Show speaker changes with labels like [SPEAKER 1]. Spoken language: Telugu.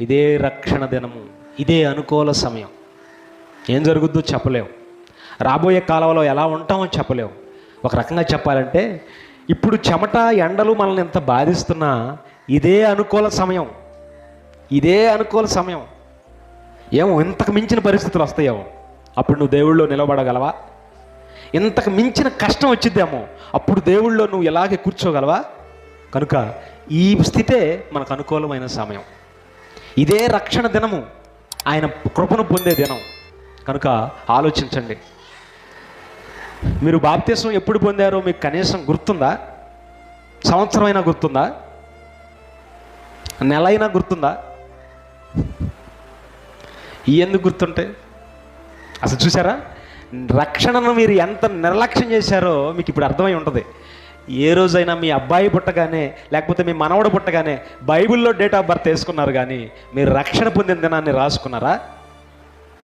[SPEAKER 1] ఇదే రక్షణ దినము ఇదే అనుకూల సమయం. ఏం జరుగుద్దో చెప్పలేం రాబోయే కాలంలో ఎలా ఉంటామో చెప్పలేం ఒక రకంగా చెప్పాలంటే ఇప్పుడు చెమట ఎండలు మనల్ని ఎంత బాధిస్తున్నా ఇదే అనుకూల సమయం. ఇదే అనుకూల సమయం. ఏమో ఇంతకు మించిన పరిస్థితులు వస్తాయేమో. అప్పుడు నువ్వు దేవుళ్ళో నిలబడగలవా? ఇంతకు మించిన కష్టం వచ్చిద్దేమో. అప్పుడు దేవుళ్ళో నువ్వు ఎలాగే కూర్చోగలవా? కనుక ఈ స్థితే మనకు అనుకూలమైన సమయం. ఇదే రక్షణ దినము. ఆయన కృపను పొందే దినం. కనుక ఆలోచించండి. మీరు బాప్తీసం ఎప్పుడు పొందారో మీకు కనీసం గుర్తుందా? సంవత్సరమైనా గుర్తుందా? నెల అయినా గుర్తుందా ఎందుకు గుర్తుంటాయి అసలు చూసారా? రక్షణను మీరు ఎంత నిర్లక్ష్యం చేశారో మీకు ఇప్పుడు అర్థమై ఉంటుంది. ఏ రోజైనా మీ అబ్బాయి పుట్టగానే లేకపోతే మీ మనవడు పుట్టగానే బైబిల్లో డేట్ ఆఫ్ బర్త్ వేసుకున్నారు కానీ మీరు రక్షణ పొందిన దినాన్ని రాసుకున్నారా?